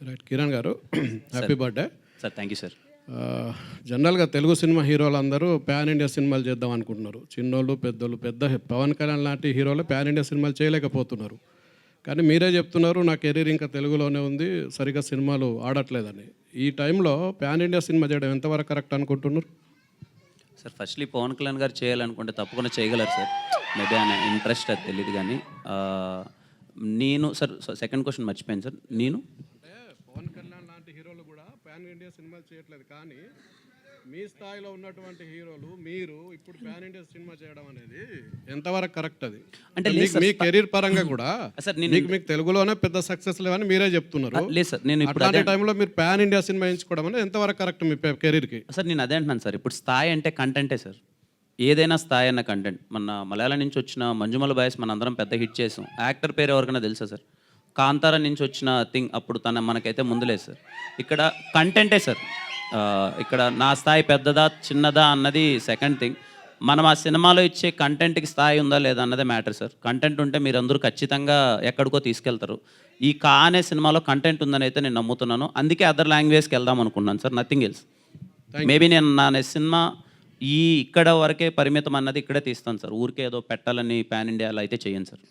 Right Kiran గారు. Happy birthday sir thank you sir జనరల్గా Telugu cinema హీరోలు అందరూ ప్యాన్ ఇండియా సినిమాలు చేద్దాం అనుకుంటున్నారు. చిన్నోళ్ళు పెద్దోళ్ళు పెద్ద పవన్ కళ్యాణ్ లాంటి హీరోలు ప్యాన్ ఇండియా సినిమాలు చేయలేకపోతున్నారు. కానీ మీరే చెప్తున్నారు నా కెరీర్ ఇంకా తెలుగులోనే ఉంది సరిగా సినిమాలు ఆడట్లేదని. ఈ టైంలో ప్యాన్ ఇండియా సినిమా చేయడం ఎంతవరకు కరెక్ట్ అనుకుంటున్నారు? సార్ ఫస్ట్లీ పవన్ కళ్యాణ్ గారు చేయాలనుకుంటే తప్పకుండా చేయగలరు సార్ మేబీ ఆయన ఇంట్రెస్ట్ అది తెలియదు కానీ ఆ, నేను సార్ సెకండ్ క్వశ్చన్ మర్చిపోయాను సార్ నేను అంటే పవన్ కళ్యాణ్ లాంటి హీరోలు ప్యాన్ ఇండియా సినిమాలు చేయట్లేదు. కానీ మీ స్థాయిలో ఉన్నటువంటి హీరోలు మీరు ఇప్పుడు ప్యాన్ ఇండియా సినిమా చేయడం అనేది ఎంతవరకు కరెక్ట్ అది? అంటే మీ కెరీర్ పరంగా కూడా సార్ మీకు మీకు తెలుగులోనే పెద్ద సక్సెస్ లేవని మీరే చెప్తున్నారు. లేదు సార్ నేను ఇప్పుడు అట్లాంటి టైంలో మీరు ప్యాన్ ఇండియా సినిమా ఎంచుకోవడం అనేది ఎంతవరకు కరెక్ట్ మీ కెరీర్కి? సార్ నేను అదే అంటున్నాను సార్. ఇప్పుడు స్థాయి అంటే కంటెంటే సార్. ఏదైనా స్థాయి అన్న కంటెంట్ మన మలయాళం నుంచి వచ్చిన మంజుమల బాయ్స్ మన అందరం పెద్ద హిట్ చేసాం. యాక్టర్ పేరు ఎవరికైనా తెలుసా సార్? కాంతార నుంచి వచ్చిన థింగ్ అప్పుడు తన మనకైతే ముందులేదు సార్. ఇక్కడ కంటెంటే సార్. ఇక్కడ నా స్థాయి పెద్దదా చిన్నదా అన్నది సెకండ్ థింగ్ మనం ఆ సినిమాలో ఇచ్చే కంటెంట్కి స్థాయి ఉందా లేదా అన్నదే మ్యాటర్ సార్. కంటెంట్ ఉంటే మీరందరూ ఖచ్చితంగా ఎక్కడికో తీసుకెళ్తారు. ఈ కా అనే సినిమాలో కంటెంట్ ఉందని అయితే నేను నమ్ముతున్నాను. అందుకే అదర్ లాంగ్వేజ్కి వెళ్దాం అనుకున్నాను సార్. నథింగ్ ఎల్స్ మేబీ నేను నా సినిమా ఈ ఇక్కడ వరకే పరిమితం అన్నది ఇక్కడే తీస్తాను సార్. ఊరికే ఏదో పెట్టాలని పాన్ ఇండియాలో అయితే చేయను సార్.